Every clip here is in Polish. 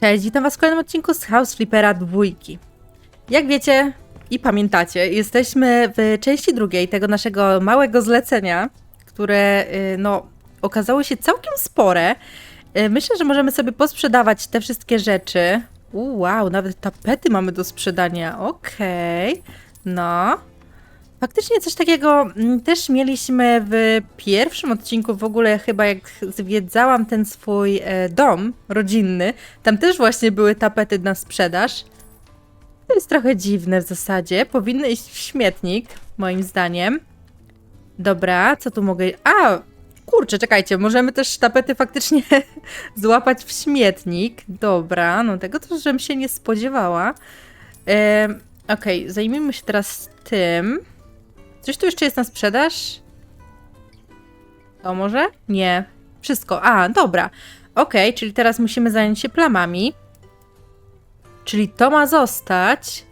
Cześć, witam was w kolejnym odcinku z House Flippera dwójki. Jak wiecie i pamiętacie, jesteśmy w części drugiej tego naszego małego zlecenia, które y, no okazało się całkiem spore. Y, Myślę, że możemy sobie posprzedawać te wszystkie rzeczy. U, wow, nawet tapety mamy do sprzedania. Okej, no. Faktycznie coś takiego mm, też mieliśmy w pierwszym odcinku, w ogóle chyba jak zwiedzałam ten swój e, dom rodzinny, tam też właśnie były tapety na sprzedaż. To jest trochę dziwne w zasadzie, powinny iść w śmietnik, moim zdaniem. Dobra, co tu mogę... A, kurczę, czekajcie, możemy też tapety faktycznie złapać w śmietnik. Dobra, no tego to żebym się nie spodziewała. Em, Okej, zajmijmy się teraz tym. Coś tu jeszcze jest na sprzedaż? To może? Nie. Wszystko. A, dobra. Okej, czyli teraz musimy zająć się plamami. Czyli to ma zostać.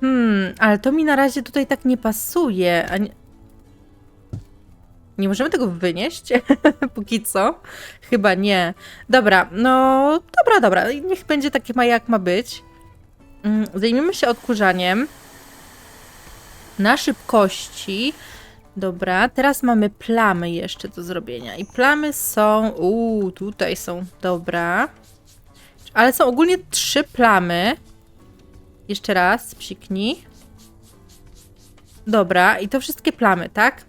Hmm, ale to mi na razie tutaj tak nie pasuje. Nie... nie możemy tego wynieść? Póki co? Chyba nie. Dobra, no dobra, dobra. Niech będzie takie ma jak ma być. Mm, Zajmiemy się odkurzaniem na szybkości. Dobra, teraz mamy plamy jeszcze do zrobienia. I plamy są. Uuu, tutaj są. Dobra. Ale są ogólnie trzy plamy. Jeszcze raz, psiknij. Dobra, i to wszystkie plamy, tak?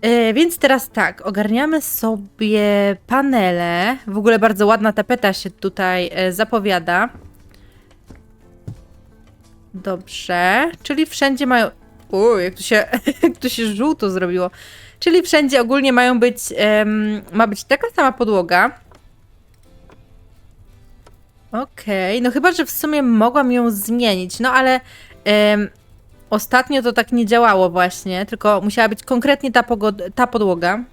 E, więc teraz tak, ogarniamy sobie panele. W ogóle bardzo ładna tapeta się tutaj e, zapowiada. Dobrze, czyli wszędzie mają. Uj, jak tu się, jak tu się żółto zrobiło. Czyli wszędzie ogólnie mają być. ma być taka sama podłoga. Okej, no chyba, że w sumie mogłam ją zmienić, no ale ostatnio to tak nie działało właśnie, tylko musiała być konkretnie ta, ta podłoga.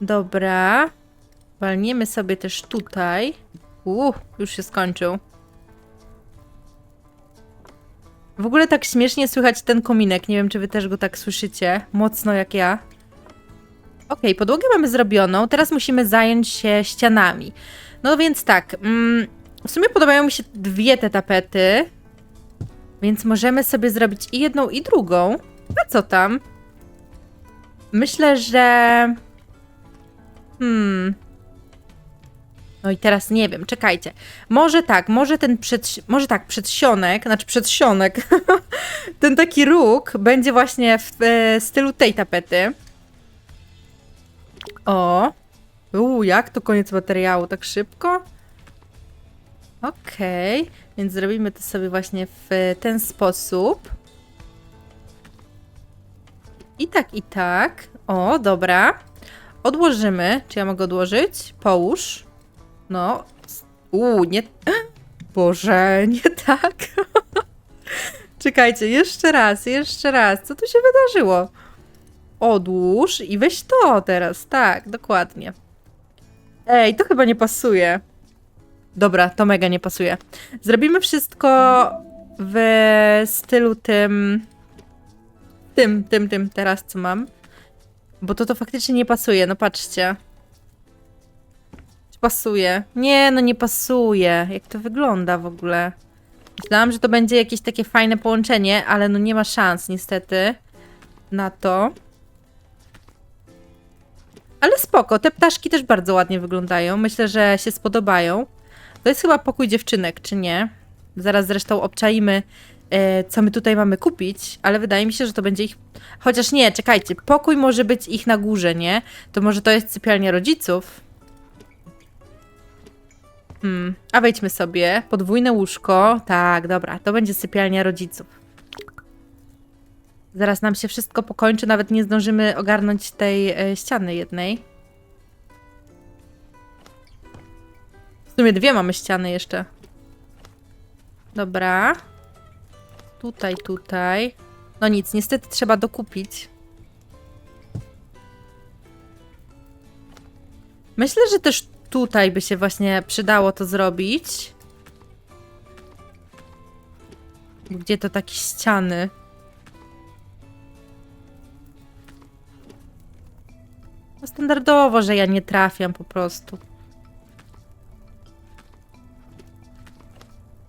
Dobra. Walniemy sobie też tutaj. Uuu, już się skończył. W ogóle tak śmiesznie słychać ten kominek. Nie wiem, czy wy też go tak słyszycie. Mocno jak ja. Okej, podłogę mamy zrobioną. Teraz musimy zająć się ścianami. No więc tak. Mm, w sumie podobają mi się dwie te tapety. Więc możemy sobie zrobić i jedną, i drugą. A co tam? Myślę, że. Hmm. No i teraz nie wiem, czekajcie. Może tak, może ten przed, może tak, przedsionek, znaczy przedsionek, ten taki róg będzie właśnie w e, stylu tej tapety. O, Uuu, jak to koniec materiału, tak szybko? Okej, więc zrobimy to sobie właśnie w ten sposób. I tak, i tak. O, dobra. Odłożymy. Czy ja mogę odłożyć? Połóż. No. Uuu, nie. Boże, nie tak. Czekajcie, jeszcze raz, jeszcze raz. Co tu się wydarzyło? Odłóż i weź to teraz. Tak, dokładnie. Ej, to chyba nie pasuje. Dobra, to mega nie pasuje. Zrobimy wszystko w stylu tym. Tym, tym, tym teraz, co mam. Bo to to faktycznie nie pasuje, no patrzcie. Pasuje? Nie, no nie pasuje. Jak to wygląda w ogóle? Myślałam, że to będzie jakieś takie fajne połączenie, ale no nie ma szans niestety na to. Ale spoko, te ptaszki też bardzo ładnie wyglądają. Myślę, że się spodobają. To jest chyba pokój dziewczynek, czy nie? Zaraz zresztą obczaimy, e, co my tutaj mamy kupić, ale wydaje mi się, że to będzie ich. Chociaż nie, czekajcie, pokój może być ich na górze, nie? To może to jest sypialnia rodziców. Hmm, a wejdźmy sobie. Podwójne łóżko. Tak, dobra, to będzie sypialnia rodziców. Zaraz nam się wszystko pokończy, nawet nie zdążymy ogarnąć tej e, ściany jednej. W sumie dwie mamy ściany jeszcze. Dobra. Tutaj, tutaj. No nic, niestety trzeba dokupić. Myślę, że też tutaj by się właśnie przydało to zrobić. Gdzie to takie ściany? standardowo, że ja nie trafiam po prostu.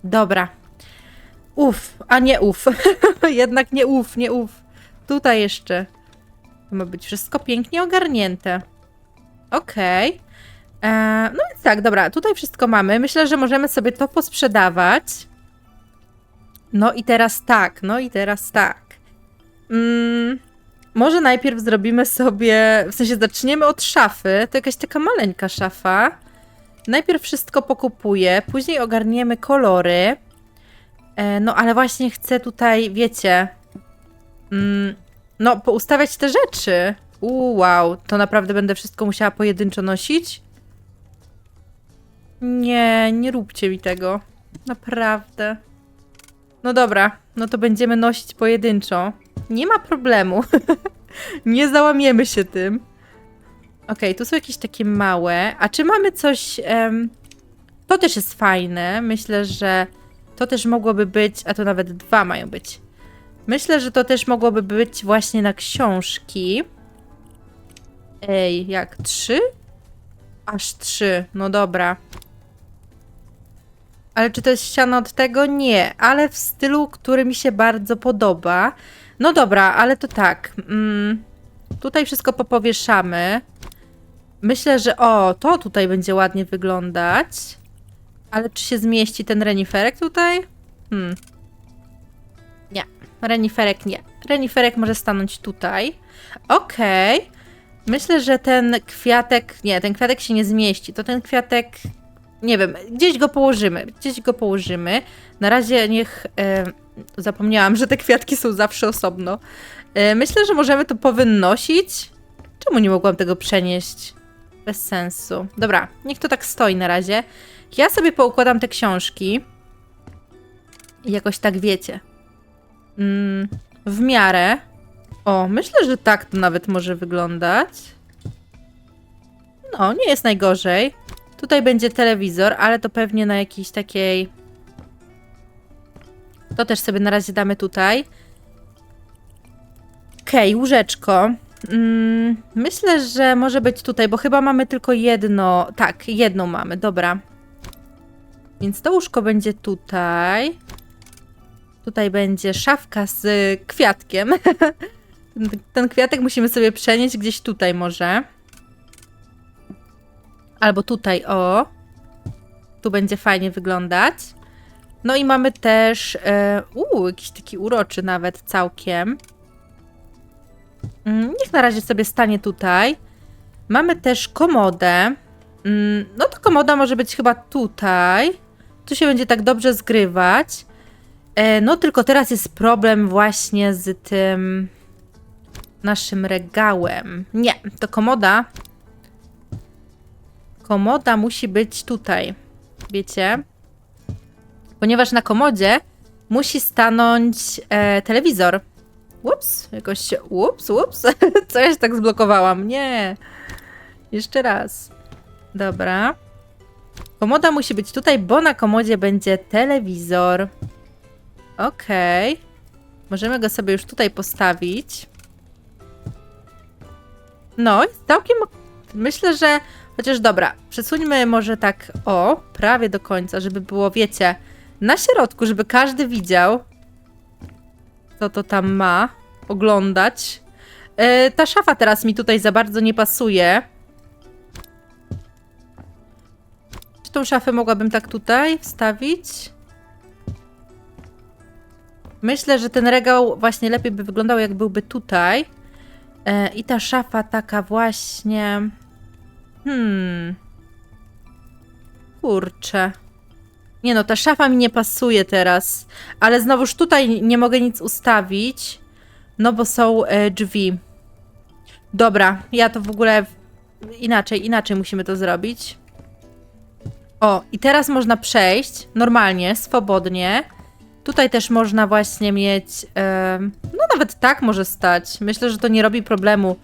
Dobra. Uf, a nie uf. Jednak nie uf, nie uf. Tutaj jeszcze. Ma być wszystko pięknie ogarnięte. Okej. E, No więc tak, dobra, tutaj wszystko mamy. Myślę, że możemy sobie to posprzedawać. No i teraz tak, no i teraz tak. Mm, może najpierw zrobimy sobie, w sensie zaczniemy od szafy. To jakaś taka maleńka szafa. Najpierw wszystko pokupuję, później ogarniemy kolory. E, no ale właśnie chcę tutaj, wiecie, mm, no poustawiać te rzeczy. Uuu, wow, to naprawdę będę wszystko musiała pojedynczo nosić? Nie, nie róbcie mi tego. Naprawdę. No dobra, no to będziemy nosić pojedynczo. Nie ma problemu. nie załamiemy się tym. Okej, tu są jakieś takie małe. A czy mamy coś... em, To też jest fajne. Myślę, że to też mogłoby być... A to nawet dwa mają być. Myślę, że to też mogłoby być właśnie na książki. Ej, jak? Trzy? Aż trzy. No dobra. Ale czy to jest ściana od tego? Nie, ale w stylu, który mi się bardzo podoba. No dobra, ale to tak. Mm, tutaj wszystko popowieszamy. Myślę, że o, to tutaj będzie ładnie wyglądać. Ale czy się zmieści ten reniferek tutaj? Hmm. Nie, reniferek nie. Reniferek może stanąć tutaj. Okej. Myślę, że ten kwiatek. Nie, ten kwiatek się nie zmieści. To ten kwiatek. Nie wiem, gdzieś go położymy. Gdzieś go położymy. Na razie niech. E, zapomniałam, że te kwiatki są zawsze osobno. E, myślę, że możemy to powynnosić. Czemu nie mogłam tego przenieść? Bez sensu. Dobra, niech to tak stoi na razie. Ja sobie poukładam te książki. I jakoś tak wiecie. Mm, w miarę. O, myślę, że tak to nawet może wyglądać. No, nie jest najgorzej. Tutaj będzie telewizor, ale to pewnie na jakiejś takiej. To też sobie na razie damy tutaj. Okej, łóżeczko. Mm, myślę, że może być tutaj, bo chyba mamy tylko jedno. Tak, jedną mamy, dobra. Więc to łóżko będzie tutaj. Tutaj będzie szafka z kwiatkiem. Ten kwiatek musimy sobie przenieść gdzieś tutaj może. Albo tutaj, o. Tu będzie fajnie wyglądać. No i mamy też... E, jakiś taki uroczy nawet całkiem. Mm, Niech na razie sobie stanie tutaj. Mamy też komodę. Mm, No to komoda może być chyba tutaj. Tu się będzie tak dobrze zgrywać. E, No tylko teraz jest problem właśnie z tym naszym regałem. Nie, to komoda. Komoda musi być tutaj. Wiecie? Ponieważ na komodzie musi stanąć e, telewizor. Ups, jakoś. Ups, ups. Co ja się tak zblokowałam? Nie. Jeszcze raz. Dobra. Komoda musi być tutaj, bo na komodzie będzie telewizor. Okej. Możemy go sobie już tutaj postawić. No, jest całkiem. Myślę, że. Chociaż dobra, przesuńmy może tak o, prawie do końca, żeby było, wiecie, na środku, żeby każdy widział, co to tam ma oglądać. E, ta szafa teraz mi tutaj za bardzo nie pasuje. Czy tą szafę mogłabym tak tutaj wstawić? Myślę, że ten regał właśnie lepiej by wyglądał, jak byłby tutaj. E, I ta szafa taka właśnie. Hmm. Kurczę. Nie no, ta szafa mi nie pasuje teraz. Ale znowuż tutaj nie mogę nic ustawić. No bo są e, drzwi. Dobra, ja to w ogóle inaczej, inaczej musimy to zrobić. O, i teraz można przejść normalnie, swobodnie. Tutaj też można właśnie mieć. em, no, nawet tak może stać. Myślę, że to nie robi problemu,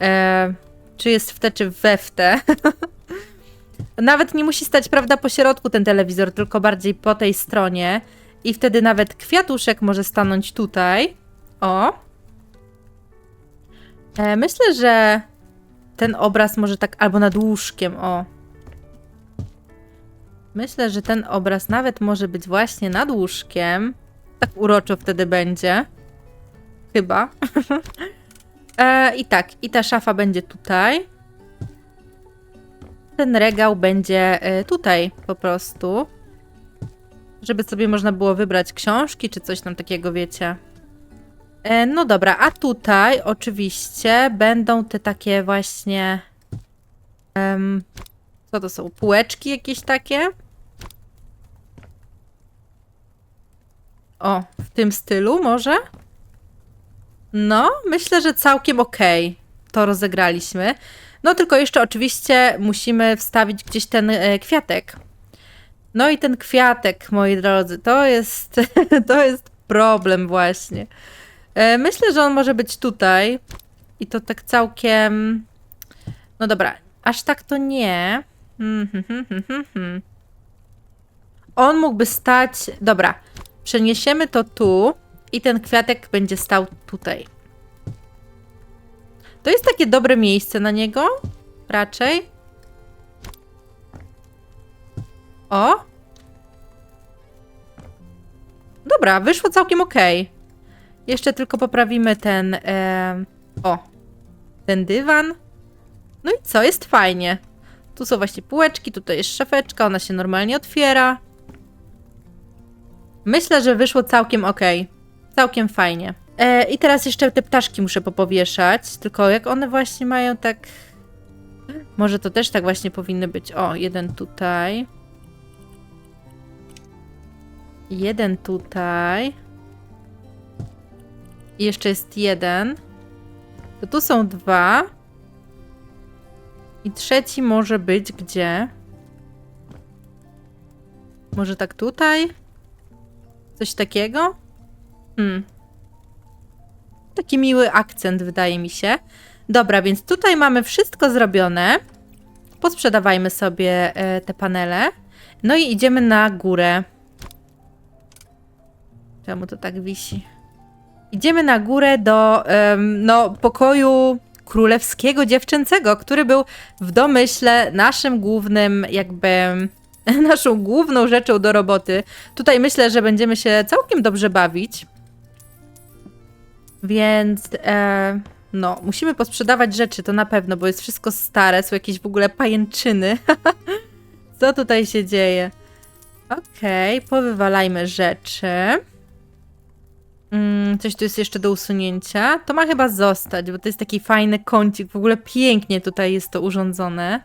e, czy jest w te, czy we w te. nawet nie musi stać, prawda, po środku ten telewizor, tylko bardziej po tej stronie. I wtedy nawet kwiatuszek może stanąć tutaj. O. E, myślę, że ten obraz może tak, albo nad łóżkiem, o. Myślę, że ten obraz nawet może być właśnie nad łóżkiem. Tak uroczo wtedy będzie. Chyba. e, I tak, i ta szafa będzie tutaj. Ten regał będzie e, tutaj po prostu. Żeby sobie można było wybrać książki czy coś tam takiego, wiecie. E, no dobra, a tutaj oczywiście będą te takie właśnie. co to są? Półeczki jakieś takie? O, w tym stylu może? No, myślę, że całkiem okej to rozegraliśmy. No tylko jeszcze oczywiście musimy wstawić gdzieś ten e, kwiatek. No i ten kwiatek, moi drodzy, to jest, to jest problem właśnie. E, Myślę, że on może być tutaj. I to tak całkiem. No dobra, aż tak to nie. Hmm, hmm, hmm. On mógłby stać. Dobra, przeniesiemy to tu i ten kwiatek będzie stał tutaj. To jest takie dobre miejsce na niego? Raczej. O! Dobra, wyszło całkiem okej. Jeszcze tylko poprawimy ten. em, o, ten dywan. No i co? Jest fajnie. Tu są właśnie półeczki, tutaj jest szafeczka, ona się normalnie otwiera. Myślę, że wyszło całkiem ok. Całkiem fajnie. E, I teraz jeszcze te ptaszki muszę popowieszać. Tylko jak one właśnie mają tak. Może to też tak właśnie powinny być. O, jeden tutaj. Jeden tutaj. I jeszcze jest jeden. To tu są dwa. I trzeci może być gdzie? Może tak tutaj? Coś takiego? Hmm. Taki miły akcent, wydaje mi się. Dobra, więc tutaj mamy wszystko zrobione. Posprzedawajmy sobie e, te panele. No i idziemy na górę. Czemu to tak wisi? Idziemy na górę do no, pokoju królewskiego dziewczęcego, który był w domyśle naszym głównym, jakby naszą główną rzeczą do roboty. Tutaj myślę, że będziemy się całkiem dobrze bawić. Więc e, no, musimy posprzedawać rzeczy, to na pewno, bo jest wszystko stare, są jakieś w ogóle pajęczyny. Co tutaj się dzieje? Okej, powywalajmy rzeczy. Mm, coś tu jest jeszcze do usunięcia. To ma chyba zostać, bo to jest taki fajny kącik. W ogóle pięknie tutaj jest to urządzone.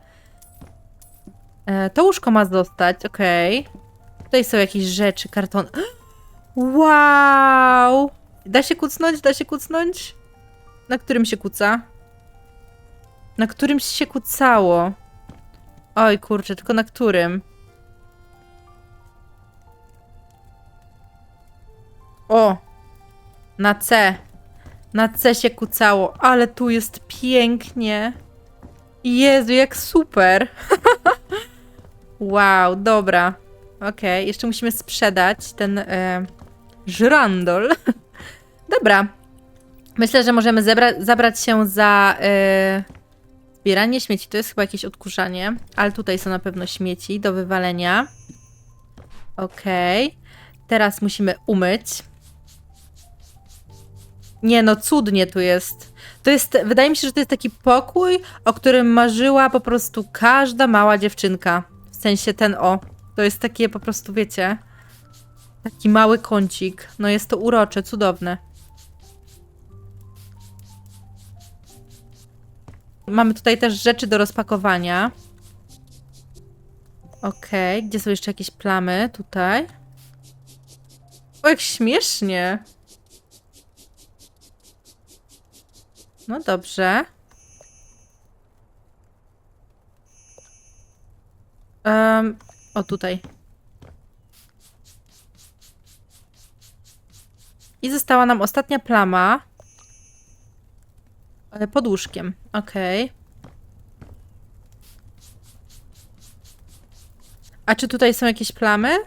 E, to łóżko ma zostać, okej. Tutaj są jakieś rzeczy, karton. Wow! Da się kucnąć? Da się kucnąć? Na którym się kuca? Na którym się kucało? Oj, kurczę, tylko na którym? O! Na C. Na C się kucało, ale tu jest pięknie. Jezu, jak super. wow, dobra. Okej, jeszcze musimy sprzedać ten e. dobra. Myślę, że możemy zabrać się za e, zbieranie śmieci. To jest chyba jakieś odkurzanie, ale tutaj są na pewno śmieci do wywalenia. Okej. Teraz musimy umyć. Nie no, cudnie tu jest. To jest, wydaje mi się, że to jest taki pokój, o którym marzyła po prostu każda mała dziewczynka. W sensie ten o. To jest takie po prostu, wiecie, taki mały kącik. No jest to urocze, cudowne. Mamy tutaj też rzeczy do rozpakowania. Okej, gdzie są jeszcze jakieś plamy? Tutaj. O, jak śmiesznie. No dobrze. Em, o, tutaj. I została nam ostatnia plama. Ale pod łóżkiem. Okej. A czy tutaj są jakieś plamy?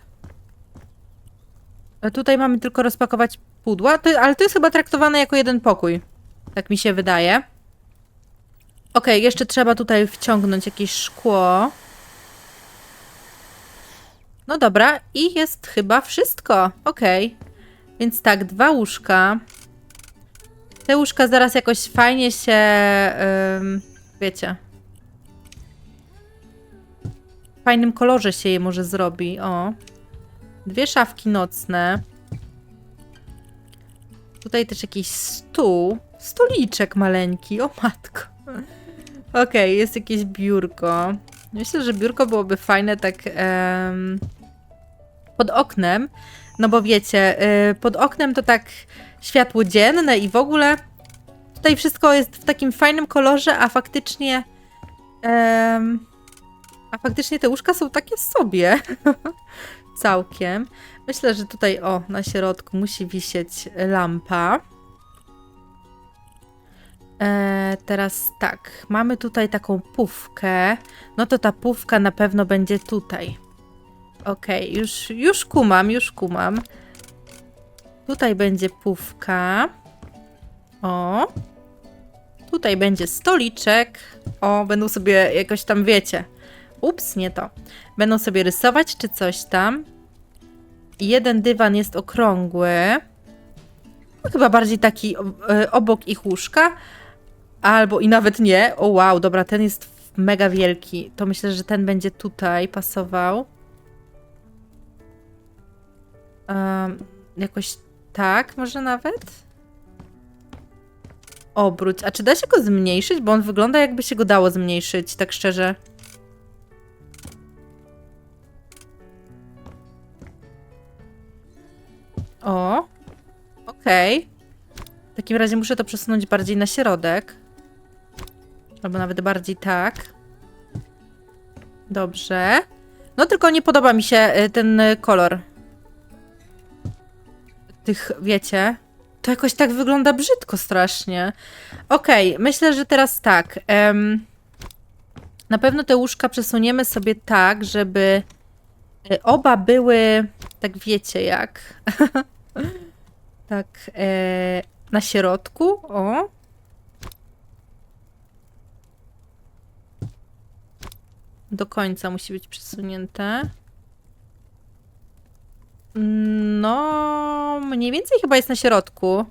A tutaj mamy tylko rozpakować pudła, to, ale to jest chyba traktowane jako jeden pokój. Tak mi się wydaje. Okej, jeszcze trzeba tutaj wciągnąć jakieś szkło. No dobra, i jest chyba wszystko. Okej. Więc tak, dwa łóżka. Te łóżka zaraz jakoś fajnie się. ym, wiecie. W fajnym kolorze się je może zrobi. O. Dwie szafki nocne. Tutaj też jakiś stół. Stoliczek maleńki. O matko. Okej, jest jakieś biurko. Myślę, że biurko byłoby fajne tak pod oknem. No bo wiecie, y, pod oknem to tak światło dzienne i w ogóle tutaj wszystko jest w takim fajnym kolorze, a faktycznie a faktycznie te łóżka są takie sobie. Całkiem. Myślę, że tutaj o, na środku musi wisieć lampa. E, teraz tak, mamy tutaj taką pufkę. No to ta pufka na pewno będzie tutaj. Okej, już, już kumam, już kumam. Tutaj będzie pufka. O. Tutaj będzie stoliczek. O, będą sobie jakoś tam, wiecie. Ups, nie to. Będą sobie rysować czy coś tam. Jeden dywan jest okrągły. No, chyba bardziej taki e, obok ich łóżka. Albo i nawet nie. O wow, dobra, ten jest mega wielki. To myślę, że ten będzie tutaj pasował. Em, jakoś tak, może nawet? Obróć. A czy da się go zmniejszyć? Bo on wygląda jakby się go dało zmniejszyć, tak szczerze. O. Okej. W takim razie muszę to przesunąć bardziej na środek. Albo nawet bardziej tak. Dobrze. No tylko nie podoba mi się y, ten y, kolor. Tych, wiecie. To jakoś tak wygląda brzydko strasznie. Okej, myślę, że teraz tak. em, na pewno te łóżka przesuniemy sobie tak, żeby y, oba były, tak wiecie jak. tak, e, na środku. O. Do końca musi być przesunięte. No, mniej więcej chyba jest na środku.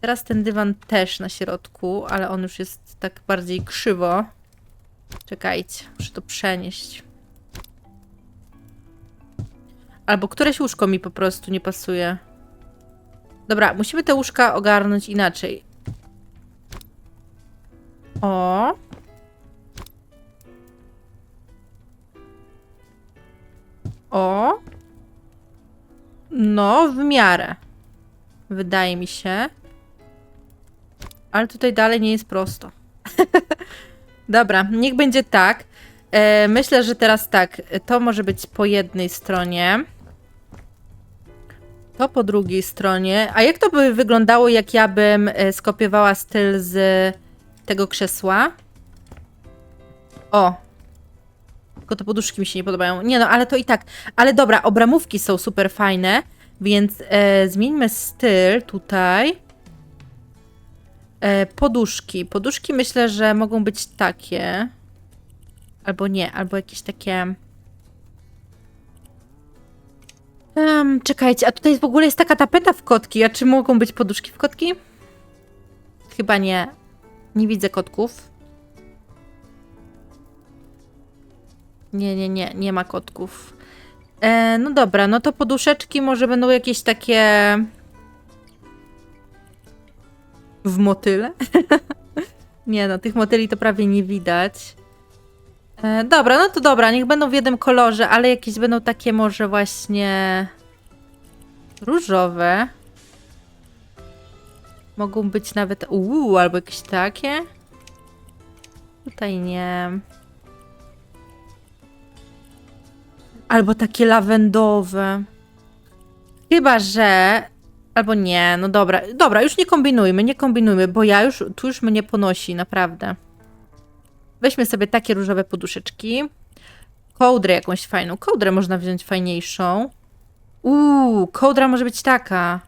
Teraz ten dywan też na środku, ale on już jest tak bardziej krzywo. Czekajcie, muszę to przenieść. Albo któreś łóżko mi po prostu nie pasuje. Dobra, musimy te łóżka ogarnąć inaczej. O. O. No, w miarę. Wydaje mi się. Ale tutaj dalej nie jest prosto. Dobra, niech będzie tak. E, myślę, że teraz tak. To może być po jednej stronie. To po drugiej stronie. A jak to by wyglądało, jak ja bym e, skopiowała styl z tego krzesła? O. Tylko te poduszki mi się nie podobają. Nie no, ale to i tak. Ale dobra, obramówki są super fajne, więc e, zmieńmy styl tutaj. E, poduszki. Poduszki myślę, że mogą być takie. Albo nie, albo jakieś takie. Em, czekajcie, a tutaj w ogóle jest taka tapeta w kotki. A czy mogą być poduszki w kotki? Chyba nie. Nie widzę kotków. Nie, nie, nie, nie ma kotków. E, no dobra, no to poduszeczki może będą jakieś takie. W motyle? nie no, tych motyli to prawie nie widać. E, dobra, no to dobra, niech będą w jednym kolorze, ale jakieś będą takie może właśnie różowe. Mogą być nawet uuu, albo jakieś takie. Tutaj nie. Albo takie lawendowe. Chyba, że. Albo nie, no dobra. Dobra, już nie kombinujmy, nie kombinujmy, bo ja już. Tu już mnie ponosi, naprawdę. Weźmy sobie takie różowe poduszeczki. Kołdrę jakąś fajną. Kołdrę można wziąć fajniejszą. Uuu, kołdra może być taka.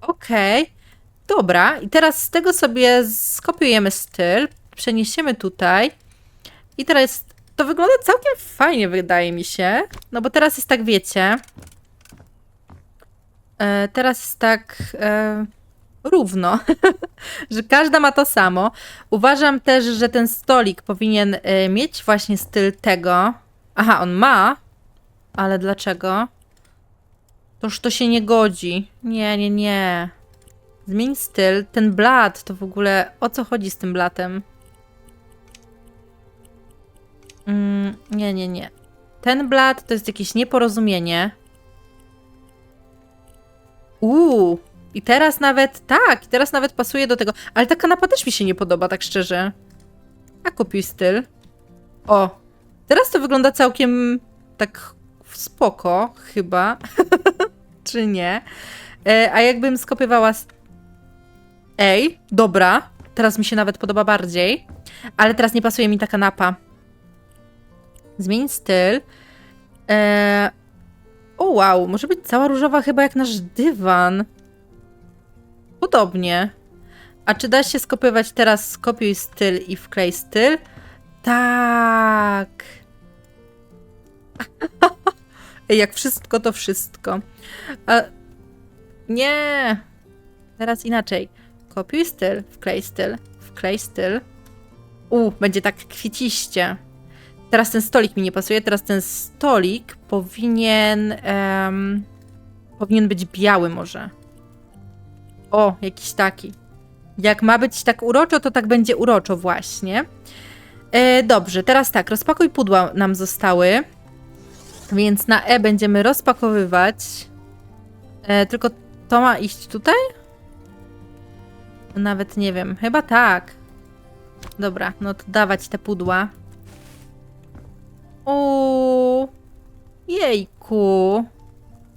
Okej. Dobra, i teraz z tego sobie skopiujemy styl, przeniesiemy tutaj. I teraz to wygląda całkiem fajnie, wydaje mi się. No bo teraz jest tak, wiecie. E, teraz jest tak e, równo, że każda ma to samo. Uważam też, że ten stolik powinien e, mieć właśnie styl tego. Aha, on ma, ale dlaczego? Toż to się nie godzi. Nie, nie, nie. Zmień styl. Ten blat to w ogóle. O co chodzi z tym blatem? Mm, nie, nie, nie. Ten blat to jest jakieś nieporozumienie. Uuu, i teraz nawet, tak, teraz nawet pasuje do tego. Ale ta kanapa też mi się nie podoba, tak szczerze. A kopiuj styl. O, teraz to wygląda całkiem tak spoko, chyba. Czy nie? E, a jakbym skopiowała. s- Ej, dobra. Teraz mi się nawet podoba bardziej. Ale teraz nie pasuje mi ta kanapa. Zmień styl. E... O wow, może być cała różowa chyba jak nasz dywan. Podobnie. A czy da się skopiować teraz skopiuj styl i wklej styl? Tak. Jak wszystko to wszystko. A... Nie. Teraz inaczej. Kopiuj styl, wklej styl, wklej styl. U, będzie tak kwieciście. Teraz ten stolik mi nie pasuje. Teraz ten stolik powinien. em, powinien być biały, może. O, jakiś taki. Jak ma być tak uroczo, to tak będzie uroczo, właśnie. E, dobrze, teraz tak, rozpakuj pudła nam zostały. Więc na E będziemy rozpakowywać. E, tylko to ma iść tutaj? Nawet nie wiem. Chyba tak. Dobra, no to dawać te pudła. O, jejku.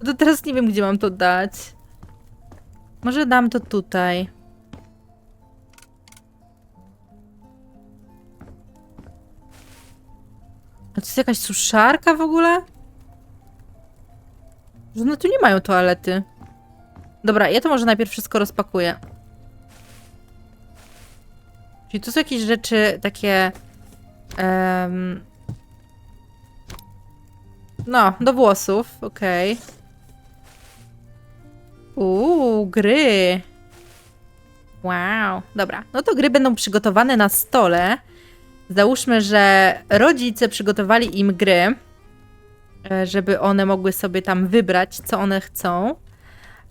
To teraz nie wiem, gdzie mam to dać. Może dam to tutaj. A to jest jakaś suszarka w ogóle? Że tu nie mają toalety. Dobra, ja to może najpierw wszystko rozpakuję. Czyli to są jakieś rzeczy takie. em, no, do włosów, okej. Uuu, gry. Wow, dobra. No to gry będą przygotowane na stole. Załóżmy, że rodzice przygotowali im gry, e, żeby one mogły sobie tam wybrać, co one chcą.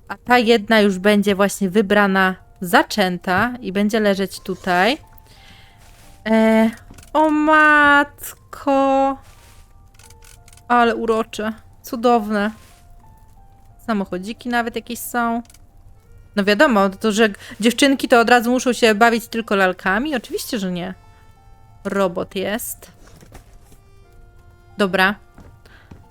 A ta jedna już będzie właśnie wybrana, zaczęta i będzie leżeć tutaj. E, o matko. Ale urocze. Cudowne. Samochodziki nawet jakieś są. No wiadomo, to że dziewczynki to od razu muszą się bawić tylko lalkami? Oczywiście, że nie. Robot jest. Dobra.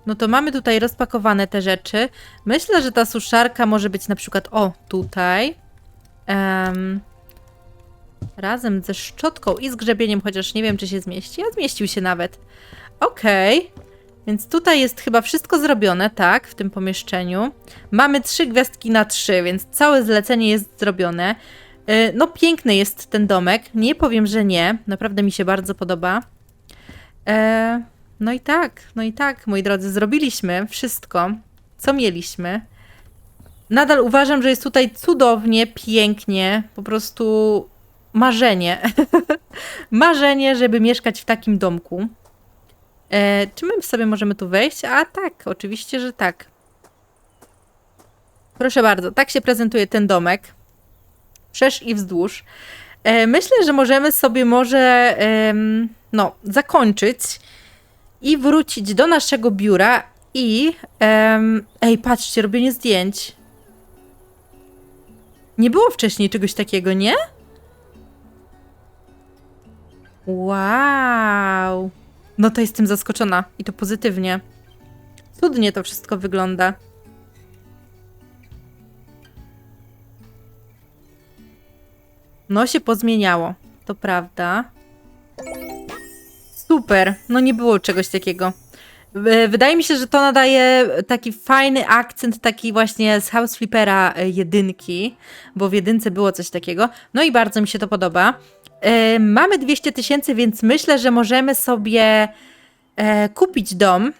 No to mamy tutaj rozpakowane te rzeczy. Myślę, że ta suszarka może być na przykład o, tutaj. Em, razem ze szczotką i z grzebieniem, chociaż nie wiem, czy się zmieści. A zmieścił się nawet. Okej. Więc tutaj jest chyba wszystko zrobione, tak, w tym pomieszczeniu. Mamy trzy gwiazdki na trzy, więc całe zlecenie jest zrobione. Yy, No, piękny jest ten domek. Nie powiem, że nie. Naprawdę mi się bardzo podoba. E, no i tak, no i tak, moi drodzy, zrobiliśmy wszystko, co mieliśmy. Nadal uważam, że jest tutaj cudownie, pięknie, po prostu marzenie. marzenie, żeby mieszkać w takim domku. E, czy my sobie możemy tu wejść? A tak, oczywiście, że tak. Proszę bardzo, tak się prezentuje ten domek. Wszerz i wzdłuż. E, myślę, że możemy sobie może no, zakończyć i wrócić do naszego biura i em, ej, patrzcie, robienie zdjęć. Nie było wcześniej czegoś takiego, nie? Wow. No to jestem zaskoczona i to pozytywnie. Cudnie to wszystko wygląda. No się pozmieniało, to prawda. Super, no nie było czegoś takiego. Wydaje mi się, że to nadaje taki fajny akcent, taki właśnie z House Flippera y, jedynki, bo w jedynce było coś takiego. No i bardzo mi się to podoba. Y, Mamy 200 tysięcy, więc myślę, że możemy sobie e, kupić dom.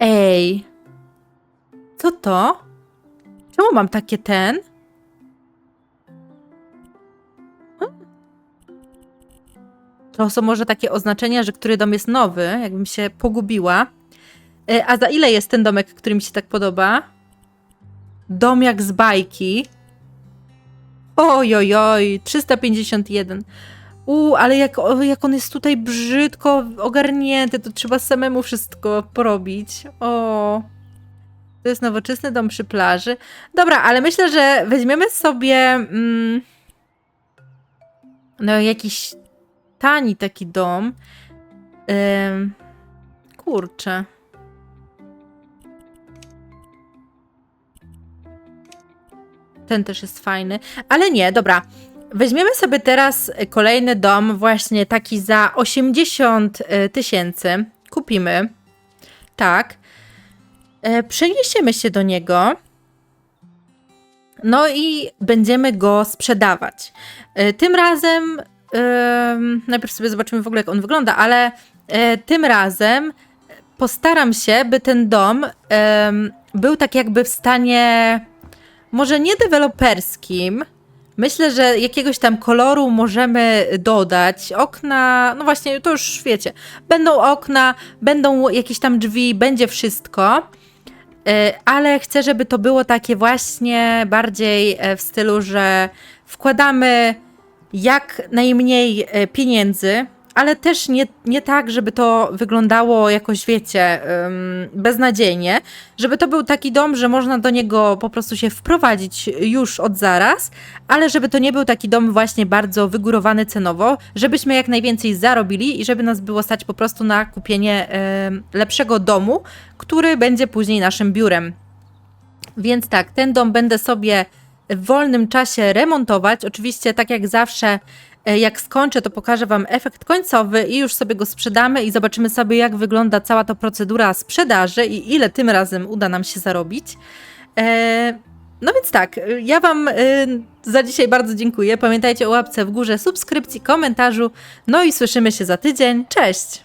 Ej, co to? Czemu mam takie ten? To są może takie oznaczenia, że który dom jest nowy, jakbym się pogubiła. E, A za ile jest ten domek, który mi się tak podoba? Dom jak z bajki. Oj, oj, oj, 351. U, ale jak, jak on jest tutaj brzydko ogarnięty, to trzeba samemu wszystko porobić. O. To jest nowoczesny dom przy plaży. Dobra, ale myślę, że weźmiemy sobie mm, no jakiś tani taki dom. Kurczę. Ten też jest fajny. Ale nie, dobra. Weźmiemy sobie teraz kolejny dom, właśnie taki za 80 e, tysięcy. Kupimy. Tak. E, Przeniesiemy się do niego. No i będziemy go sprzedawać. E, Tym razem najpierw sobie zobaczymy w ogóle, jak on wygląda, ale e, tym razem postaram się, by ten dom był tak jakby w stanie może nie deweloperskim. Myślę, że jakiegoś tam koloru możemy dodać. Okna, no właśnie, to już wiecie. Będą okna, będą jakieś tam drzwi, będzie wszystko. E, ale chcę, żeby to było takie właśnie bardziej e, w stylu, że wkładamy jak najmniej e, pieniędzy, ale też nie, nie tak, żeby to wyglądało jakoś, wiecie, beznadziejnie. Żeby to był taki dom, że można do niego po prostu się wprowadzić już od zaraz, ale żeby to nie był taki dom właśnie bardzo wygórowany cenowo, żebyśmy jak najwięcej zarobili i żeby nas było stać po prostu na kupienie ym, lepszego domu, który będzie później naszym biurem. Więc tak, ten dom będę sobie w wolnym czasie remontować. Oczywiście, tak jak zawsze, e, jak skończę, to pokażę Wam efekt końcowy i już sobie go sprzedamy i zobaczymy sobie, jak wygląda cała ta procedura sprzedaży i ile tym razem uda nam się zarobić. E, No więc tak, e, ja Wam za dzisiaj bardzo dziękuję. Pamiętajcie o łapce w górze, subskrypcji, komentarzu. No i słyszymy się za tydzień. Cześć!